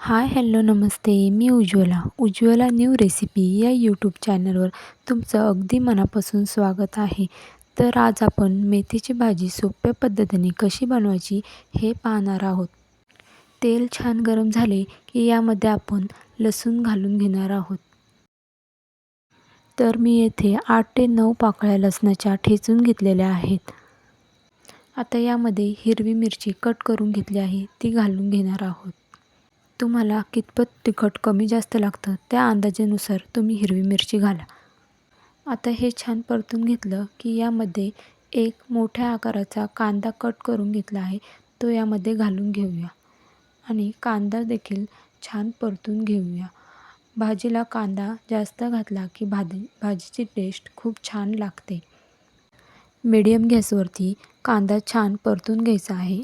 हाय hello नमस्ते. मी Ujjwala. Ujjwala new recipe या यूट्यूब चॅनलवर तुमचं अगदी मनापासून स्वागत आहे. तर आज आपण मेथीची भाजी सोप्या पद्धतीने कशी बनवायची हे पाहणार आहोत. तेल छान गरम झाले की यामध्ये आपण लसूण घालून घेणार आहोत. तर मी येथे आठ ते नऊ पाकळ्या लसणाच्या ठेचून घेतलेल्या आहेत. आता यामध्ये हिरवी मिरची कट करून घेतली आहे. ती घालून घेणार आहोत. तुम्हाला कितपत तिखट कमी जास्त लागतं त्या अंदाजानुसार तुम्ही हिरवी मिरची घाला. आता हे छान परतून घेतलं की यामध्ये एक मोठ्या आकाराचा कांदा कट करून घेतला आहे तो यामध्ये घालून घेऊया. आणि कांदा देखील छान परतून घेऊया. भाजीला कांदा जास्त घातला की भाजी भाजीची टेस्ट खूप छान लागते. मीडियम गॅसवरती कांदा छान परतून घ्यायचा आहे.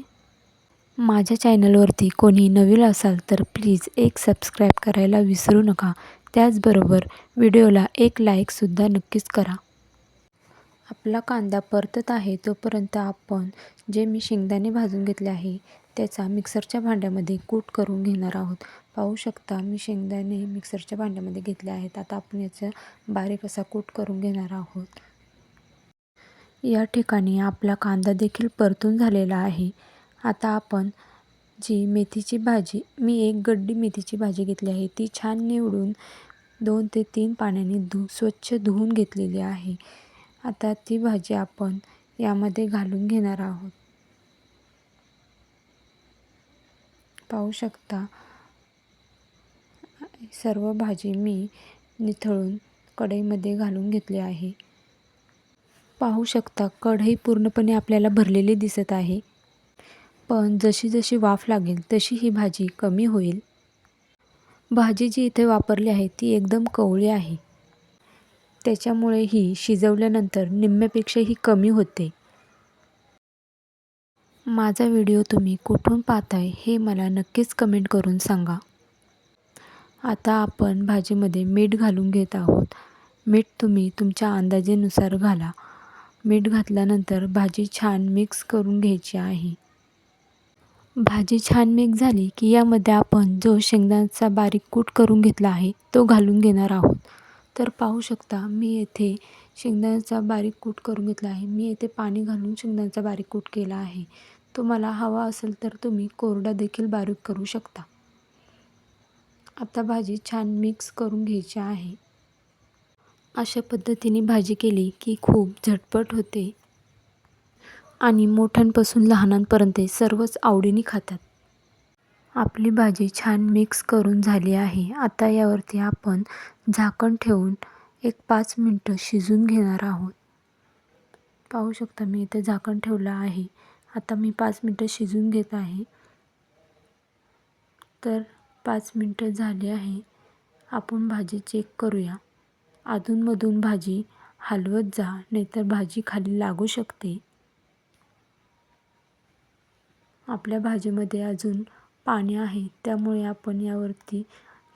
माझ्या चॅनलवरती कोणी नवीन असाल तर प्लीज एक सबस्क्राईब करायला विसरू नका. त्याचबरोबर व्हिडिओला एक लाईकसुद्धा नक्कीच करा. आपला कांदा परतत आहे तोपर्यंत आपण जे मी शेंगदाणे भाजून घेतले आहे त्याचा मिक्सरच्या भांड्यामध्ये कूट करून घेणार आहोत. पाहू शकता मी शेंगदाणे मिक्सरच्या भांड्यामध्ये घेतले आहेत. आता आपण याचा बारीक असा कूट करून घेणार आहोत. या ठिकाणी आपला कांदा देखील परतून झालेला आहे. आता आपण जी मेथीची भाजी मी एक गड्डी मेथीची भाजी घेतली आहे. ती छान निवडून दोन ते तीन पाण्याने धु स्वच्छ धुवून घेतलेली आहे. आता ती भाजी आपण यामध्ये घालून घेणार आहोत. पाहू शकता सर्व भाजी मी निथळून कढईमध्ये घालून घेतली आहे. पाहू शकता कढई पूर्णपणे आपल्याला भरलेली दिसत आहे. पण जशी जशी वाफ लागेल तशी ही भाजी कमी होईल. भाजी जी इथे वापरली आहे ती एकदम कवळी आहे. त्याच्यामुळे ही शिजवल्यानंतर निम्म्यापेक्षाही कमी होते. माझा व्हिडिओ तुम्ही कुठून पाहताय हे मला नक्कीच कमेंट करून सांगा. आता आपण भाजीमध्ये मीठ घालून घेत आहोत. मीठ तुम्ही तुमच्या अंदाजेनुसार घाला. मीठ घातल्यानंतर भाजी छान मिक्स करून घ्यायची आहे. भाजी छान मिक्स झाली की यामध्ये आपण जो शेंगदाण्याचा बारीक कूट करून घेतला आहे तो घालून घेणार आहोत. तर पाहू शकता मी येथे शेंगदाण्याचा बारीक कूट करून घेतला आहे. मी येथे पाणी घालून शेंगदाण्याचा बारीक कूट केला आहे. तुम्हाला हवा असेल तर तुम्ही कोरडा देखील बारीक करू शकता. आता भाजी छान मिक्स करून घ्यायची आहे. अशा पद्धतीने भाजी केली की खूप झटपट होते. आणि मोठ्यांपासून लहानांपर्यंत सर्वच आवडीने खातात. आपली भाजी छान मिक्स करून झाली आहे. आता यावरती आपण झाकण ठेवून एक पाच मिनटं शिजून घेणार आहोत. पाहू शकता मी इथे झाकण ठेवलं आहे. आता मी पाच मिनटं शिजून घेत आहे. तर पाच मिनटं झाली आहे. आपण भाजी चेक करूया. अधूनमधून भाजी हलवत जा नाहीतर भाजी खाली लागू शकते. आपल्या भाजीमध्ये अजून पाणी आहे त्यामुळे आपण यावरती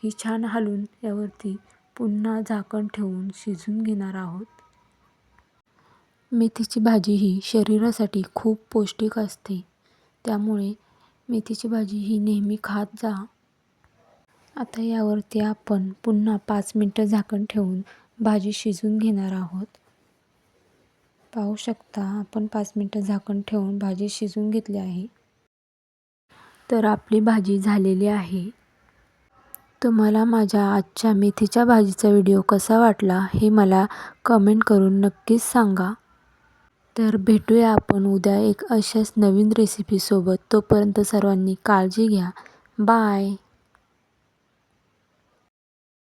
ही छान हलवून यावरती पुन्हा झाकण ठेवून शिजून घेणार आहोत. मेथीची भाजी ही शरीरासाठी खूप पौष्टिक असते त्यामुळे मेथीची भाजी ही नेहमी खात जा. आता यावरती आपण पुन्हा पाच मिनटं झाकण ठेवून भाजी शिजून घेणार आहोत. पाहू शकता आपण पाच मिनटं झाकण ठेवून भाजी शिजून घेतली आहे. तर आपली भाजी झालेली आहे. तुम्हाला माझ्या आजच्या मेथीच्या भाजीचा व्हिडिओ कसा वाटला हे मला कमेंट करून नक्कीच सांगा. तर भेटूया आपण उद्या एक अशाच नवीन रेसिपीसोबत तोपर्यंत सर्वांनी काळजी घ्या. बाय